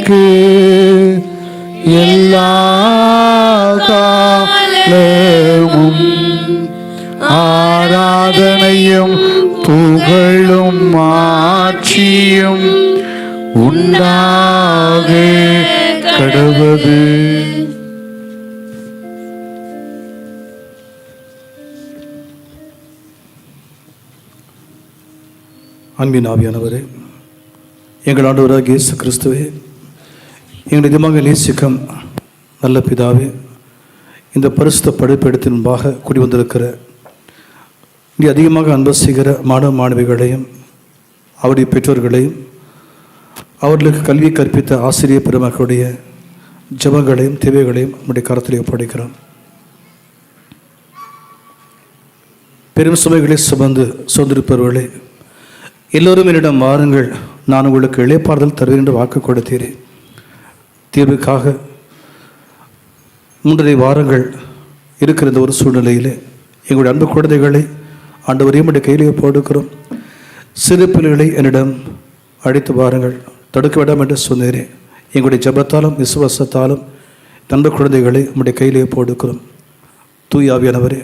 துதிக்கு எல்லா காலமும் ஆராதனையும் புகழும் மாட்சியும் உண்டாக கடவுது அன்பின் ஆவியானவரே எங்கள் ஆண்டவராக இயேசு கிறிஸ்துவே எங்கள் இதமாக நேசிக்கும் நல்ல பிதாவே இந்த பரிசுத்த படைப்பெடுத்து முன்பாக கூடி வந்திருக்கிற இங்கே அதிகமாக அன்பு செய்கிற மாணவ மாணவிகளையும் அவருடைய பெற்றோர்களையும் அவர்களுக்கு கல்வி கற்பித்த ஆசிரியர் பெருமக்களுடைய ஜபங்களையும் தேவைகளையும் நம்முடைய கரத்தில் ஒப்படைக்கிறோம். பெரும் சுமைகளை சுமந்து சுதந்திருப்பவர்களே எல்லோரும் என்னிடம் வாருங்கள் நான் உங்களுக்கு இளைப்பாறுதல் தருவேன் என்று வாக்கு கொடுத்தீரேன் தீர்வுக்காக மூன்றரை வாரங்கள் இருக்கிற இந்த ஒரு சூழ்நிலையில் எங்களுடைய அன்பு குழந்தைகளை ஆண்டவரையும் நம்முடைய கையிலே போடுக்கிறோம் சிறு பிள்ளைகளை என்னிடம் அழைத்து வாருங்கள். தடுக்க வேண்டாம் என்று சொன்னேன். எங்களுடைய ஜபத்தாலும் விசுவாசத்தாலும் அன்பு குழந்தைகளை நம்முடைய கையிலே போடுக்கிறோம் தூயாவியானவரே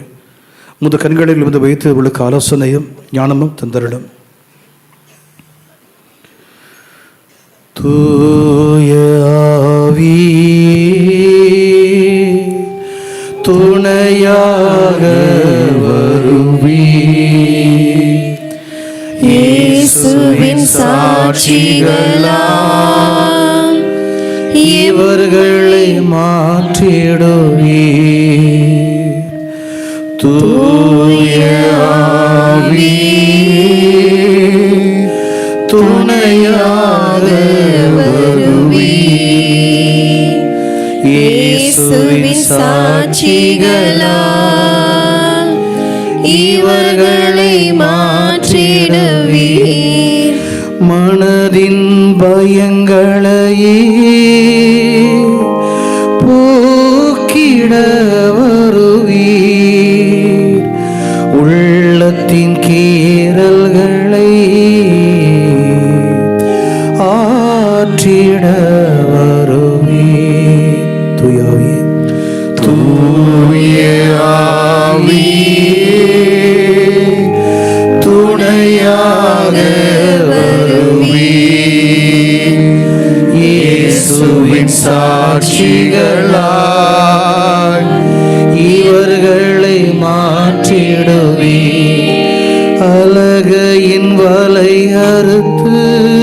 முது கண்களில் இருந்து வைத்து உங்களுக்கு ஆலோசனையும் ஞானமும் தந்தரிடும் தூ துணையாக வருவி இயேசுவின் சாட்சிகளாம் இவர்களை மாற்றிடுவி தூய ஆவி இயேசுவின் இவர்களை மாற்றிடுவீர். மனதின் பயங்களையே போக்கிடவா? Nasıl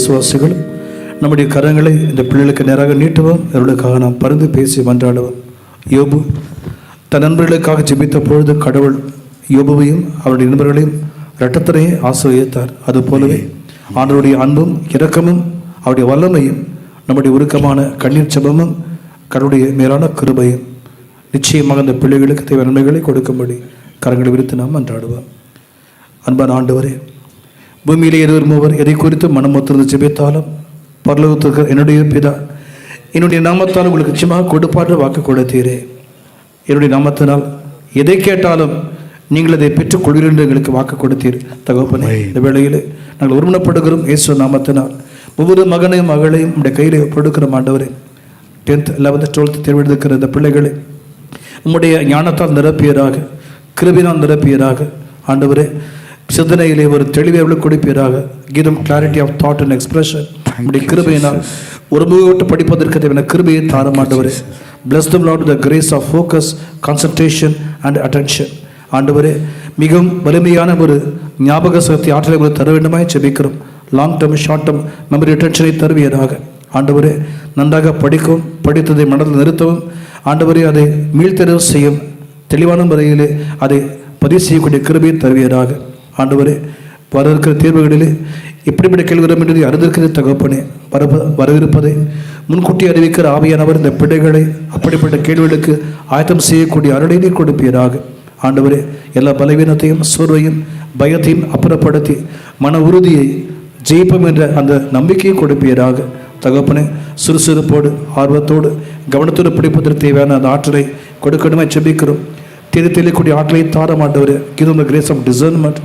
விசுவாசிகளும் நம்முடைய கரங்களை இந்த பிள்ளைகளுக்கு நேராக நீட்டுவோம். அவர்களுக்காக நாம் பறந்து பேசி மன்றாடுவோம். யோபு தன் நண்பர்களுக்காக ஜெபித்த பொழுது கடவுள் யோபுவையும் அவருடைய நண்பர்களையும் இரட்டத்தனையே ஆசிரியத்தார். அதுபோலவே ஆண்டவருடைய அன்பும் இரக்கமும் அவருடைய வல்லமையும் நம்முடைய உருக்கமான கண்ணீர் சபமும் கடவுளுடைய மேலான கிருபையும் நிச்சயமாக அந்த பிள்ளைகளுக்கு தேவை நன்மைகளை கொடுக்கும்படி கரங்களை விரித்து நாம் மன்றாடுவோம். அன்பான ஆண்டு வரை இருவர் மூவர் எதை குறித்து ஒத்திருந்து ஜெபித்தாலும் பரலோகத்திற்கு என்னுடைய பிதா என்னுடைய நாமத்தால் உங்களுக்கு நிச்சயமாக கொடுப்பாற்ற வாக்கு கொடுத்தீரே. என்னுடைய நாமத்தினால் எதை கேட்டாலும் நீங்கள் அதை பெற்றுக் கொள்கிறீர்கள் என்று எங்களுக்கு வாக்கு கொடுத்தீர். தகப்பனே இந்த வேளையில் நாங்கள் ஒருமனப்படுகிறோம் இயேசு நாமத்தினால். ஒவ்வொரு மகனையும் மகளையும் உடைய கையில் கொடுக்கிற ஆண்டவரே டென்த் லெவன்த் டுவெல்த் தேர்ந்தெடுக்கிற இந்த பிள்ளைகளை உம்முடைய ஞானத்தால் நிரப்பியராக கிருபினால் நிரப்பியராக ஆண்டவரே சிந்தனையிலே ஒரு தெளிவை அவளுக்கு கொடுப்பீராக. கீதம் clarity of thought and expression உடைய கிருபையினால் ஒருமுகப்பட்டு படிப்பதற்கு தேவையான கிருபையை தாரம் ஆண்டவரே. Bless them lord the grace of focus concentration and attention ஆண்டவரே மிகவும் வலிமையான ஒரு ஞாபக சக்தி ஆற்றலை உங்களுக்கு தர வேண்டுமாய் செபிக்கிறோம் long term short term memory ரிட்டன்ஷனை தருவியதாக ஆண்டவரே நன்றாக படிக்கவும் படித்ததை மனதில் நிறுத்தவும். ஆண்டவரே அதை மீள்தெரிவு செய்யும். தெளிவான முறையிலே அதை பதிவு செய்யக்கூடிய கிருபையை தருவீராக. ஆண்டவரே வர இருக்கிற தீர்வுகளிலே இப்படிப்பட்ட கேள்கிறோம் என்று அறிந்திருக்கிற தகப்பனே வர வரவிருப்பதை முன்கூட்டி அறிவிக்கிற ஆவியானவர் இந்த பிள்ளைகளை அப்படிப்பட்ட கேள்விகளுக்கு ஆயத்தம் செய்யக்கூடிய அருளினை கொடுப்பீராக. ஆண்டவரே எல்லா பலவீனத்தையும் சோர்வையும் பயத்தையும் அப்புறப்படுத்தி மன உறுதியை ஜெயிப்போம் என்ற அந்த நம்பிக்கையை கொடுப்பீராக. தகப்பனே சுறுசுறுப்போடு ஆர்வத்தோடு கவனத்தோடு பிடிப்பதற்கு தேவையான அந்த ஆற்றலை கொடுக்கணுமே செபிக்கிறோம். தெளி தெரியக்கூடிய ஆற்றலை தாரமாட்டவர் கிவ் கிரேஸ் ஆஃப் டிசர்ன்மெண்ட்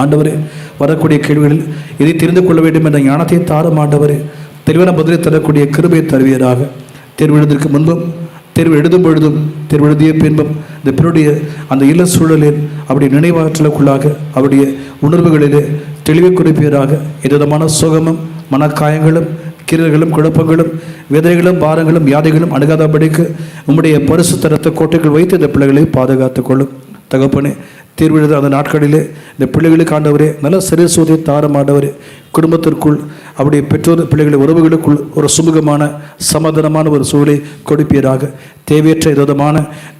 ஆண்டவரே வரக்கூடிய கேள்விகளில் இதை தெரிந்து கொள்ள வேண்டும் என்ற ஞானத்தை தாரும் மாட்டவரே தெளிவான பதிலை தரக்கூடிய கிருபையை தருவீராக. தேர்வு எழுதற்கு முன்பும் தேர்வு எழுதும் பொழுதும் தேர்வு எழுதிய பின்பும் இந்த பிறருடைய அந்த இல்ல சூழலில் அவருடைய நினைவாற்றலுக்குள்ளாக அவருடைய உணர்வுகளிலே தெளிவை குறிப்பீராக. எவ்விதமான சுகமும் மனக்காயங்களும் கீரல்களும் குழப்பங்களும் வேதனைகளும் பாரங்களும் வியாதிகளும் அணுகாதபடிக்கு உம்முடைய பரிசு தரத்தை கோட்டைகள் வைத்து இந்த பிள்ளைகளை பாதுகாத்துக் கொள்ளும். தகப்பனே தீர்வு எழுத அந்த நாட்களிலே இந்த பிள்ளைகளுக்கு ஆண்டவரே நல்ல சிறு சூதை தாரம் ஆண்டவரே குடும்பத்திற்குள் அவருடைய பெற்றோர் பிள்ளைகளை உறவுகளுக்குள் ஒரு சுமூகமான சமாதானமான ஒரு சூழலை கொடுப்பீராக. தேவையற்ற விதமான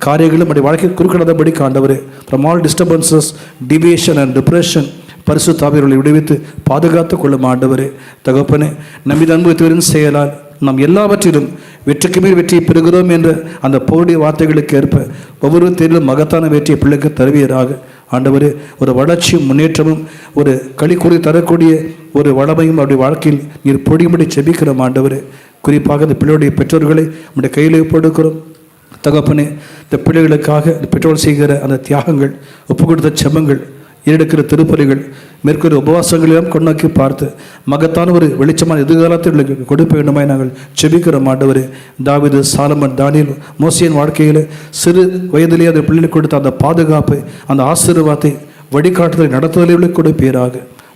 காரியங்களும் அப்படி வாழ்க்கை குறுக்கிடாதபடி காண்டவர் from all disturbances deviation and depression பரிசு தாவியர்களை விடுவித்து பாதுகாத்து கொள்ளும் ஆண்டவரே. தகப்பனே நம்மித அனுபவத்தின் செயலால் நாம் எல்லாவற்றிலும் வெற்றிக்கு மேல் வெற்றியை பெறுகிறோம் என்ற அந்த போருடைய வார்த்தைகளுக்கு ஏற்ப ஒவ்வொரு தேர்விலும் மகத்தான வெற்றியை பிள்ளைக்கு தருவீராக. ஆண்டவர் ஒரு வளர்ச்சியும் முன்னேற்றமும் ஒரு களிக்கூறி தரக்கூடிய ஒரு வளமையும் அவருடைய வாழ்க்கையில் நீர் பொடிமுடி செபிக்கிறோம் ஆண்டவர். குறிப்பாக இந்த பிள்ளையுடைய பெற்றோர்களை நம்முடைய கையில் போடுக்கிறோம் தகப்பனே இந்த பிள்ளைகளுக்காக இந்த பெற்றோர் செய்கிற அந்த தியாகங்கள் ஒப்பு கொடுத்த செபங்கள் ஈடுக்கிற திருப்பறிகள் மேற்கொண்டு உபவாசங்களையும் கொண்டாக்கி பார்த்து மகத்தான ஒரு வெளிச்சமான எதிர்காலத்தில் எங்களுக்கு வேண்டுமாய் நாங்கள் செபிக்கிறோம் ஆண்டவரே. தாவிது சாலமன் தானியல் மோசியின் வாழ்க்கையில் சிறு வயதிலேயே அந்த பிள்ளைகளுக்கு கொடுத்த அந்த பாதுகாப்பை அந்த ஆசீர்வாதத்தை வழிகாட்டுதலை நடத்துதலை கொடுப்பீராக.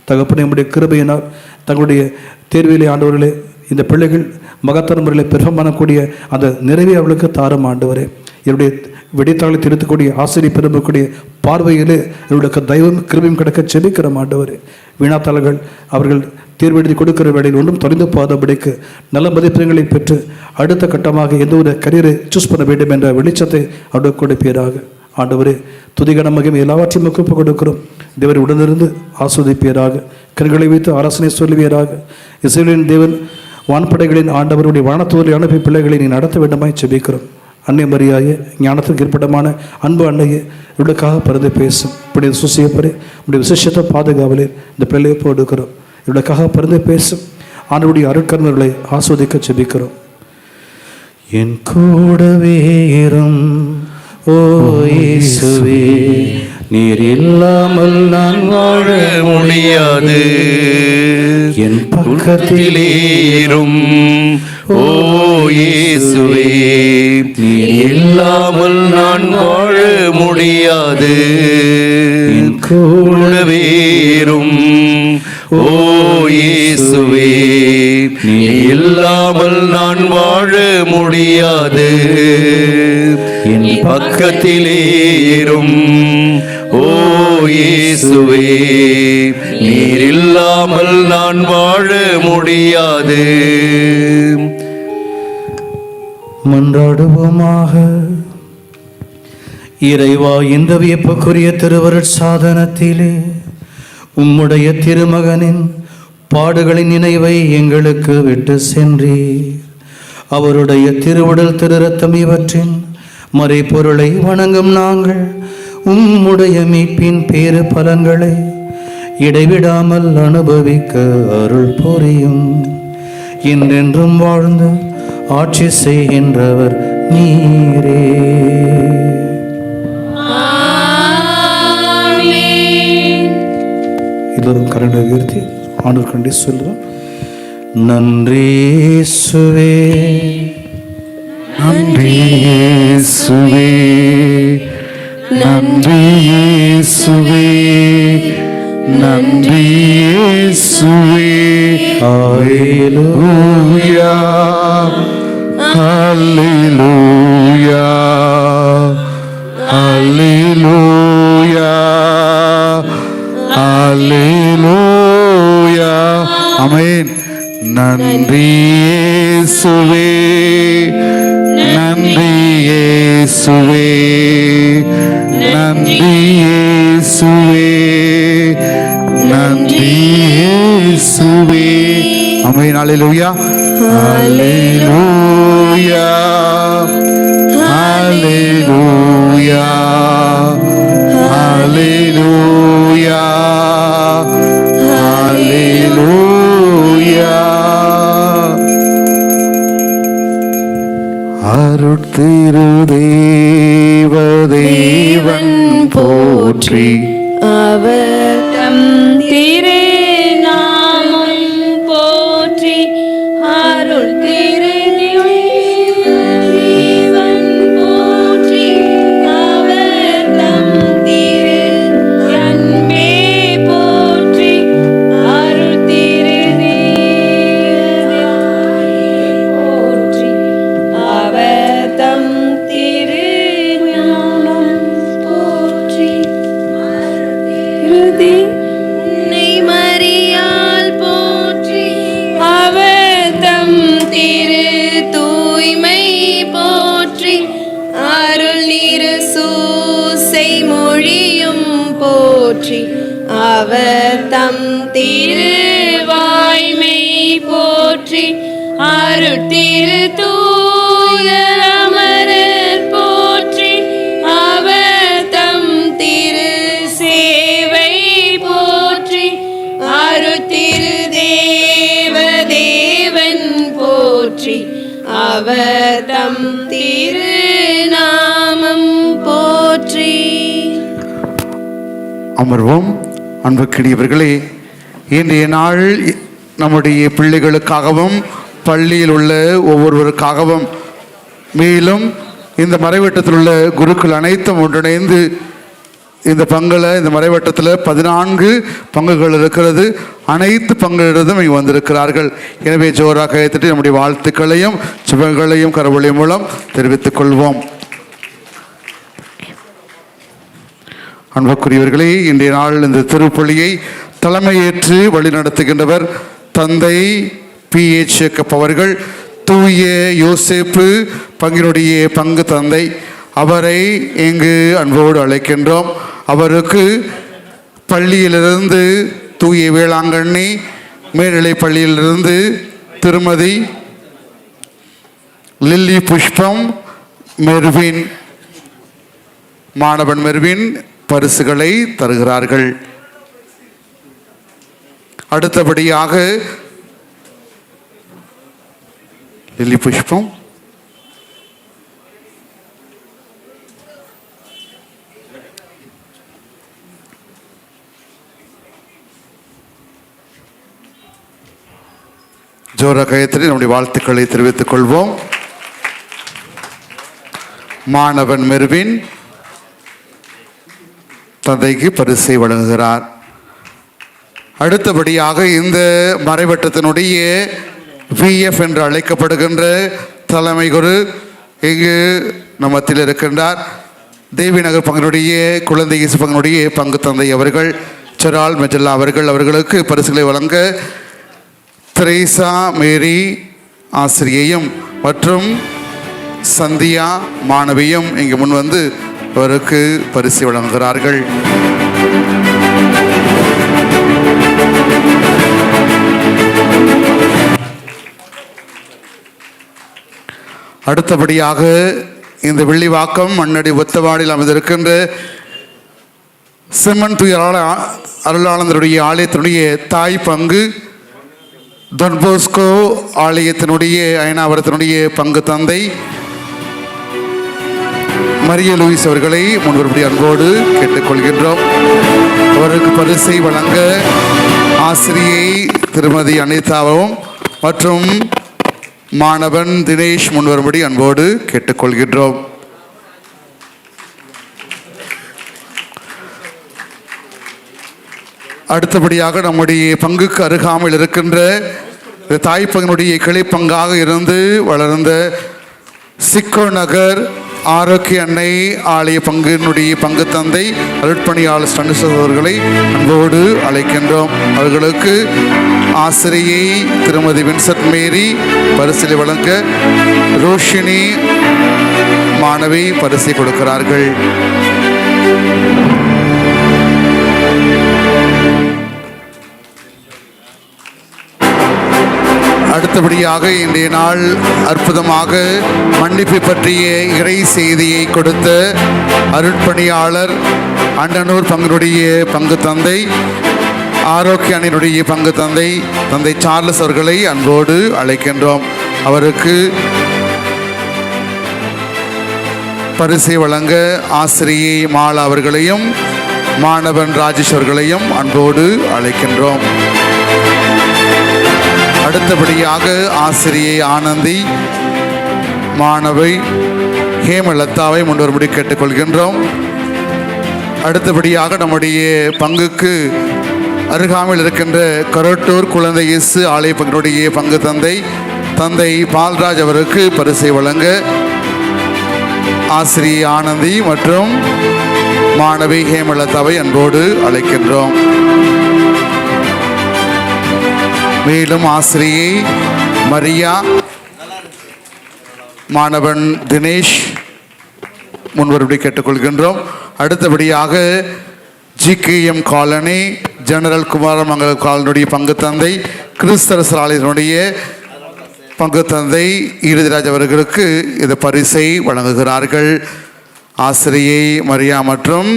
தகப்பனை நம்முடைய கிருபையினால் தங்களுடைய தேர்விலே ஆண்டவர்களே இந்த பிள்ளைகள் மகத்தான முறையில் பெருமனக்கூடிய அந்த நிறைவை அவளுக்கு தாரம் ஆண்டவரே. என்னுடைய விடைத்தாளை திருத்தக்கூடிய ஆசிரியர் பெரும்பக்கூடிய பார்வையிலே என்னுடைய தெய்வம் கிருபையும் கிடக்க செபிக்கிற மாட்டவர் வீணாத்தாளர்கள் அவர்கள் தேர்வு கொடுக்கிற வேலையில் ஒன்றும் தொலைந்து போகாதபடிக்கு நல்ல மதிப்பெண்களை பெற்று அடுத்த கட்டமாக எந்த ஒரு கரியரை சூஸ் பண்ண வேண்டும் என்ற வெளிச்சத்தை அவர்கள் கொடுப்பீராக ஆண்டவரே துதிகன மகிமை எல்லாவற்றையும் ஒப்பு கொடுக்கிறோம். தேவரை உடனிருந்து ஆஸ்வதிப்பீராக. கண்களை வைத்து ஆலோசனை சொல்லுவீராக. இஸ்ரேலின் தேவன் வான்படைகளின் ஆண்டவருடைய வானத்தோரை அனுப்பி பிள்ளைகளை நீ நடத்த வேண்டுமாய் செபிக்கிறோம். அன்னை மரியாயே ஞானத்துக்கு ஏற்பட்டமான அன்பு அன்னையே இவளுக்காக பறந்து பேசும். இப்படி சுசியப்பறே இப்படி விசேஷத்தை பாதுகாவலே இந்த பிள்ளையை போடுக்கிறோம் இவளுக்காக பறந்து பேசும். ஆண்டவருடைய அருட்கர்மர்களை ஆஸ்வதிக்க செபிக்கிறோம் என் கூடவே இரும் ஓ இயேசுவே. நீர் இல்லாமல் நான் வாழ முடியாது. என் பக்கத்திலே ஓ இயேசுவே இல்லாமல் நான் வாழ முடியாது. கூடவேறும் ஓ இயேசுவே இல்லாமல் நான் வாழ முடியாது. என் பக்கத்திலேறும் ஓ இயேசுவே நீர் இல்லாமல் நான் வாழ முடியாது. மன்றாடுவோமாக. இறைவா இந்த வியப்புக்குரிய திருவருட் சாதனத்திலே உம்முடைய திருமகனின் பாடுகளின் நினைவை எங்களுக்கு விட்டு சென்றீர். அவருடைய திருவுடல் திருரத்தம் இவற்றின் மறைப்பொருளை வணங்கும் நாங்கள் உம்முடைய மீட்பின் பேறு பலன்களை இடைவிடாமல் அனுபவிக்க அருள் புரியும். என்றென்றும் வாழ்ந்து ஆட்சி செய்கின்றவர் நீரே. எல்லோரும் கரண்டை உயர்த்தி ஆண்டவர் கண்டி சொல்லுவோம். நன்றி இயேசுவே நன்றி இயேசுவே நன்றி இயேசுவே நன்றி இயேசுவே ஹalleluya ஹalleluya ஹalleluya Aleluya. Aleluya. Aleluya. Aleluya. Aleluya. அருட்திரு தேவ தேவன் போற்றி அவர் தம் திருவாய்மை போற்றி அருட்டிரு திரு தூயர் அமரர் போற்றி அவர் தம் திரு சேவை போற்றி அருள் திரு தேவ தேவன் போற்றி அவர் தம் திரு நாமம் போற்றி. அமர்வோம். அன்புக்கினியவர்களே இன்றைய நாள் நம்முடைய பிள்ளைகளுக்காகவும் பள்ளியில் உள்ள ஒவ்வொருவருக்காகவும் மேலும் இந்த மறைவட்டத்தில் உள்ள குருக்கள் அனைத்தும் ஒன்றிணைந்து இந்த பங்கில் இந்த மறைவட்டத்தில் பதினான்கு பங்குகள் இருக்கிறது. அனைத்து பங்குகளிடம் இங்கே வந்திருக்கிறார்கள். எனவே ஜோராக ஏற்றுட்டு நம்முடைய வாழ்த்துக்களையும் சுபங்களையும் கரவொளி மூலம் தெரிவித்துக் கொள்வோம். அன்புக்குரியவர்களே இன்றைய நாள் இந்த திருப்பள்ளியை தலைமையேற்று வழிநடத்துகின்றவர் தந்தை பி. எச். ஜேக்கப் அவர்கள். தூய யோசேப்பு பங்கினுடைய பங்கு தந்தை. அவரை இங்கு அன்போடு அழைக்கின்றோம். அவருக்கு பள்ளியிலிருந்து தூய வேளாங்கண்ணி மேல்நிலை பள்ளியிலிருந்து திருமதி லில்லி புஷ்பம் மெர்வின் மாணவன் மெர்வின் பரிசுகளை தருகிறார்கள். அடுத்தபடியாக லில்லி புஷ்பம். ஜோர கயத்திரி நம்முடைய வாழ்த்துக்களை தெரிவித்துக் கொள்வோம். மாணவன் மெர்வின் தந்தைக்கு பரிசை வழங்குகிறார். அடுத்தபடியாக இந்த மறைவட்டத்தினுடைய விஎஃப் என்று அழைக்கப்படுகின்ற தலைமை குரு இங்கு நம்மத்தில் இருக்கின்றார். தேவி நகர் பங்கினுடைய குழந்தை இயேசு பங்கு தந்தை அவர்கள் செரால் மெஜல்லா அவர்கள் அவர்களுக்கு பரிசுகளை வழங்க திரேசா மேரி ஆசிரியையும் மற்றும் சந்தியா மாணவியும் இங்கு முன் வந்து அவருக்கு பரிசு வழங்குகிறார்கள். அடுத்தபடியாக இந்த வெள்ளிவாக்கம் மண்ணடி ஒத்தவாடில் அமைந்திருக்கின்ற சிம்மன் துயராள அருளானந்தருடைய ஆலயத்தினுடைய தாய் பங்கு தொன்போஸ்கோ ஆலயத்தினுடைய அயனாவரத்தினுடைய பங்கு தந்தை மரிய லூயிஸ் அவர்களை முன்வருபடி அன்போடு கேட்டுக்கொள்கின்றோம். அவருக்கு பரிசை வழங்க ஆசிரியை திருமதி அனிதாவும் மற்றும் மாணவன் தினேஷ் முன்வரும்படி அன்போடு கேட்டுக்கொள்கின்றோம். அடுத்தபடியாக நம்முடைய பங்குக்கு அருகாமல் இருக்கின்ற தாய்ப்பங்கனுடைய கிளைப்பங்காக இருந்து வளர்ந்த சிக்கோ நகர் ஆரோக்கிய அன்னை ஆலய பங்கினுடைய பங்கு தந்தை அருட்பணியாளர் ஸ்டனிசஸ் அவர்களை அன்போடு அழைக்கின்றோம். அவர்களுக்கு ஆசிரியை திருமதி வின்சென்ட் மேரி பரிசிலை வழங்க ரோஷினி மாணவி பரிசை கொடுக்கிறார்கள். அடுத்தபடியாக இன்றைய நாள் அற்புதமாக மன்னிப்பு பற்றிய இறை செய்தியை கொடுத்த அருட்பணியாளர் அண்டனூர் பங்கனுடைய பங்கு தந்தை ஆரோக்கிய அணியினுடைய பங்கு தந்தை தந்தை சார்லஸ் அவர்களை அன்போடு அழைக்கின்றோம். அவருக்கு பரிசை வழங்க ஆசிரியை மாலா அவர்களையும் மாணவன் ராஜேஷ் அவர்களையும் அன்போடு அழைக்கின்றோம். அடுத்தபடியாக ஆசிரியை ஆனந்தி மாணவை ஹேமலதாவை முன்வரும்படி கேட்டுக்கொள்கின்றோம். அடுத்தபடியாக நம்முடைய பங்குக்கு அருகாமையில் இருக்கின்ற கரோட்டூர் குழந்தை இயேசு ஆலய பங்கினுடைய பங்கு தந்தை தந்தை பால்ராஜ் அவருக்கு பரிசை வழங்க ஆசிரியை ஆனந்தி மற்றும் மாணவி ஹேமலதாவை அன்போடு அழைக்கின்றோம். மேலும் ஆசிரியை மரியா மாணவன் தினேஷ் முன்வருபடி கேட்டுக்கொள்கின்றோம். அடுத்தபடியாக ஜிகேஎம் காலனி ஜெனரல் குமாரமங்கல காலனுடைய பங்கு தந்தை கிறிஸ்தரசர் ஆலயத்தினுடைய பங்கு தந்தை ஈரதிராஜ் அவர்களுக்கு இந்த பரிசை வழங்குகிறார்கள். ஆசிரியை மரியா மற்றும்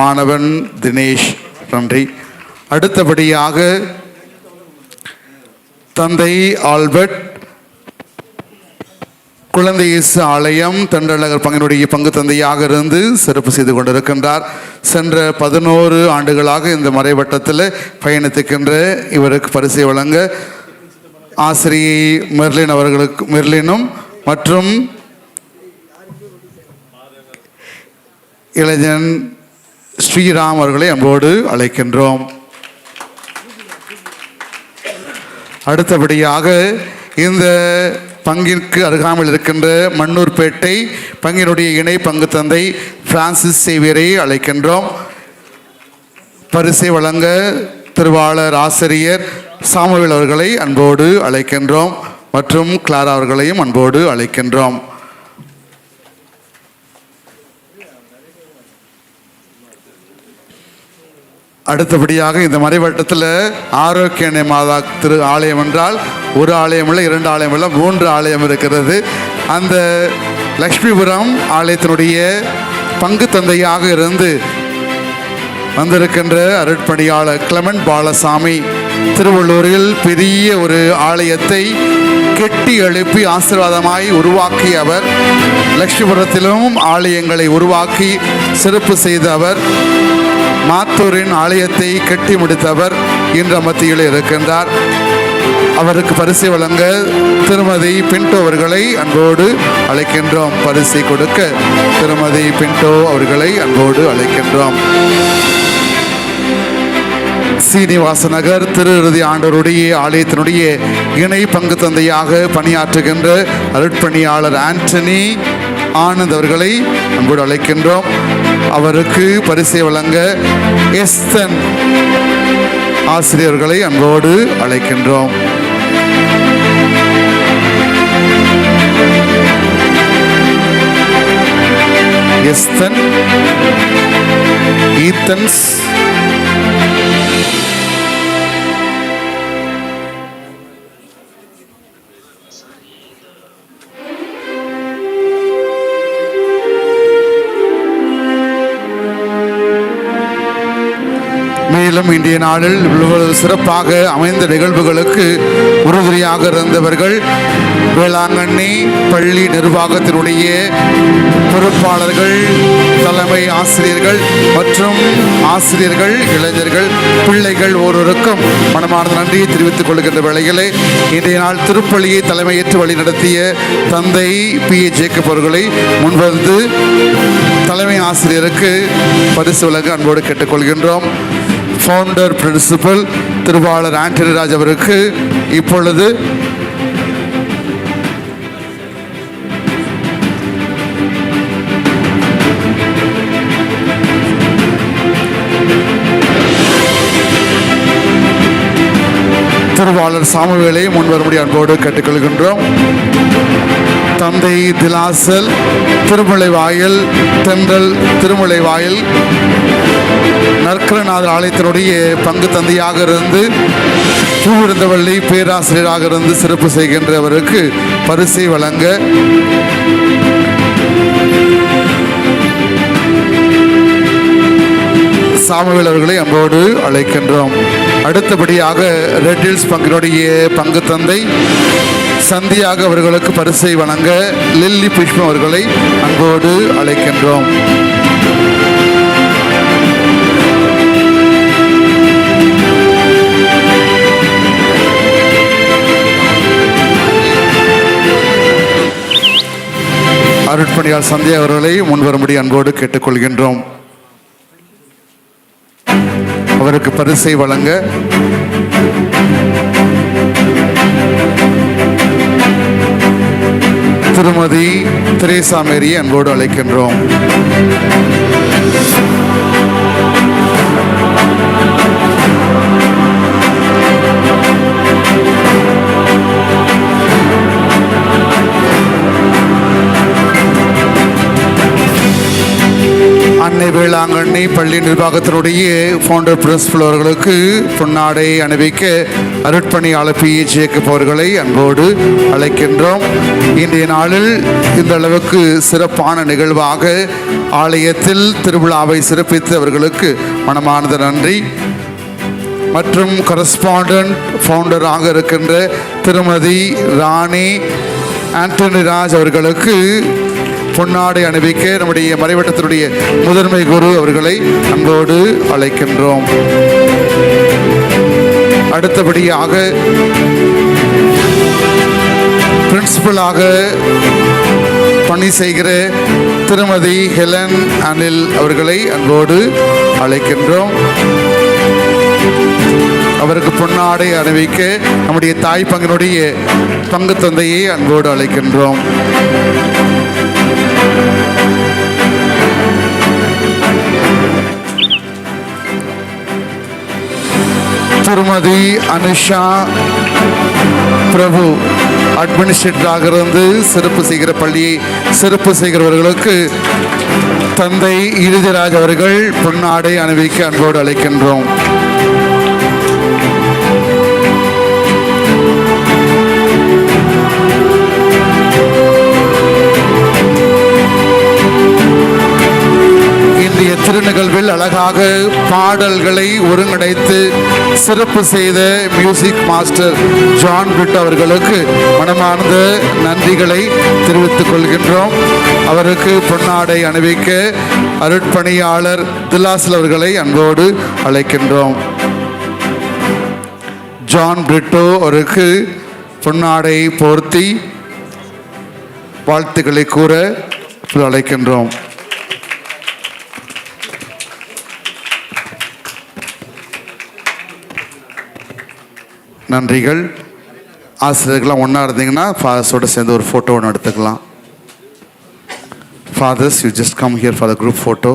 மாணவன் தினேஷ் நன்றி. அடுத்தபடியாக தந்தை ஆல்பர்ட் குழந்தை இயேசு ஆலயம் தென்றலகர் பங்கினுடைய பங்கு தந்தையாக இருந்து சிறப்பு செய்து கொண்டிருக்கின்றார். சென்ற பதினோரு ஆண்டுகளாக இந்த மறைவட்டத்தில் பயணித்துக்கின்ற இவருக்கு பரிசை வழங்க ஆசிரியை மெர்லின் அவர்களுக்கு மெர்லினும் மற்றும் இளைஞன் ஸ்ரீராம் அவர்களை அன்போடு அழைக்கின்றோம். அடுத்தபடியாக இந்த பங்கிற்கு அருகாமல் இருக்கின்ற மண்ணூர்பேட்டை பங்கினுடைய இணை பங்கு தந்தை பிரான்சிஸ் சேவியரை அழைக்கின்றோம். பரிசை வழங்க திருவாளர் ஆசிரியர் சாமுவேல் அவர்களை அன்போடு அழைக்கின்றோம் மற்றும் கிளாரா அவர்களையும் அன்போடு அழைக்கின்றோம். அடுத்தபடியாக இந்த மறைவட்டத்தில் ஆரோக்கிய மாதா திரு ஆலயம் என்றால் ஒரு ஆலயம் இல்லை இரண்டு ஆலயம் இல்லை மூன்று ஆலயம் இருக்கிறது. அந்த லக்ஷ்மிபுரம் ஆலயத்தினுடைய பங்கு தந்தையாக இருந்து வந்திருக்கின்ற அருட்பணியாளர் கிளமன் பாலசாமி திருவள்ளூரில் பெரிய ஒரு ஆலயத்தை கெட்டி எழுப்பி ஆசீர்வாதமாய் உருவாக்கிய அவர் லட்சுமிபுரத்திலும் ஆலயங்களை உருவாக்கி சிறப்பு செய்த அவர் மாத்தூரின் ஆலயத்தை கட்டி முடித்தவர் இன்று மத்தியில் இருக்கின்றார். அவருக்கு பரிசு வழங்க திருமதி பின்டோ அவர்களை அன்போடு அழைக்கின்றோம். பரிசை கொடுக்க திருமதி பின்டோ அவர்களை அன்போடு அழைக்கின்றோம். சீனிவாச நகர் ஆண்டோருடைய ஆலயத்தினுடைய இணை பங்கு தந்தையாக பணியாற்றுகின்ற அருட்பணியாளர் ஆண்டனி ஆனந்த் அவர்களை அன்போடு அழைக்கின்றோம். அவருக்கு பரிசை வழங்க எஸ்தன் ஆசிரியர்களை அன்போடு அழைக்கின்றோம். எஸ்தன் ஈத்தன்ஸ் மேலும் இன்றைய நாளில் இவ்வளவு சிறப்பாக அமைந்த நிகழ்வுகளுக்கு உறுதுணையாக இருந்தவர்கள் வேளாங்கண்ணி பள்ளி நிர்வாகத்தினுடைய பொறுப்பாளர்கள் தலைமை ஆசிரியர்கள் மற்றும் ஆசிரியர்கள் இளைஞர்கள் பிள்ளைகள் ஒருவருக்கும் மனமார்ந்த நன்றியை தெரிவித்துக் கொள்கின்ற வேளையிலே இன்றைய நாள் திருப்பள்ளியை தலைமையேற்று வழிநடத்திய தந்தை பி. ஏ. ஜேக்கப் அவர்களை முன்வந்து தலைமை ஆசிரியருக்கு பரிசு வழங்க அன்போடு கேட்டுக்கொள்கின்றோம். ஃபவுண்டர் பிரின்சிபல் திருவாளர் ஆண்டனிராஜ் அவருக்கு இப்பொழுது திருவாளர் சாமுவேலை முன்வரும்படி அன்போடு கேட்டுக்கொள்கின்றோம். தந்தை திலாசல் திருமலை வாயில் தென்றல் திருமலை வாயில். நற்கரநாதர் ஆலயத்தினுடைய பங்கு தந்தையாக இருந்து பூவிருந்தவள்ளி பேராசிரியராக இருந்து சிறப்பு செய்கின்றவருக்கு பரிசை வழங்க. சாமுவேல் அவர்களை அம்போடு அழைக்கின்றோம். அடுத்தபடியாக ரெட் ஹில்ஸ் பங்கினுடைய பங்கு தந்தை சந்தியாக அவர்களுக்கு பரிசை வழங்க லில்லி புஷ்பம் அவர்களை அன்போடு அழைக்கின்றோம். அருட்பணியார் சந்தியா அவர்களை முன்வரும்படி அன்போடு கேட்டுக்கொள்கின்றோம். அவருக்கு பரிசை வழங்க திருமதி திரேசா மேரியை அன்போடு அழைக்கின்றோம். சென்னை வேளாங்கண்ணி பள்ளி நிர்வாகத்தினுடைய ஃபவுண்டர் பிரின்சிபல் அவர்களுக்கு பொன்னாடை அணிவிக்க அருட்பணி பி ஏ அன்போடு அழைக்கின்றோம். இன்றைய நாளில் இந்த அளவுக்கு சிறப்பான நிகழ்வாக ஆலயத்தில் திருவிழாவை சிறப்பித்து அவர்களுக்கு நன்றி. மற்றும் கரஸ்பாண்டன்ட் ஃபவுண்டராக இருக்கின்ற திருமதி ராணி ஆண்டனி ராஜ் அவர்களுக்கு பொன்னாடை அணிவிக்க நம்முடைய மறைவட்டத்தினுடைய முதன்மை குரு அவர்களை அன்போடு அழைக்கின்றோம். அடுத்தபடியாக பிரின்சிபலாக பணி செய்கிற திருமதி ஹெலன் அனில் அவர்களை அன்போடு அழைக்கின்றோம். அவருக்கு பொன்னாடை அணிவிக்க நம்முடைய தாய் பங்கினுடைய பங்கு தந்தையை அன்போடு அழைக்கின்றோம். திருமதி அனுஷா பிரபு அட்மினிஸ்ட்ரேட்டராக இருந்து சிறப்பு செய்கிற பள்ளியை சிறப்பு செய்கிறவர்களுக்கு தந்தை இறுதிராஜ் அவர்கள் பொன்னாடை அணிவிக்க அன்போடு அழைக்கின்றோம். திருநிகழ்வில் அழகாக பாடல்களை ஒருங்கிணைத்து சிறப்பு செய்த மியூசிக் மாஸ்டர் ஜான் பிட் அவர்களுக்கு மனமார்ந்த நன்றிகளை தெரிவித்துக் கொள்கின்றோம். அவருக்கு பொன்னாடை அணிவிக்க அருட்பணியாளர் திலாசல் அவர்களை அன்போடு அழைக்கின்றோம். ஜான் பிரிட்டோ அவருக்கு பொன்னாடை போர்த்தி வாழ்த்துக்களை கூற அழைக்கின்றோம். நன்றிகள். ஆசிரியர்கள்லாம் ஒன்றா இருந்தீங்கன்னா ஃபாதர்ஸோட சேர்ந்து ஒரு ஃபோட்டோ ஒன்று எடுத்துக்கலாம். Fathers you just come here for the group photo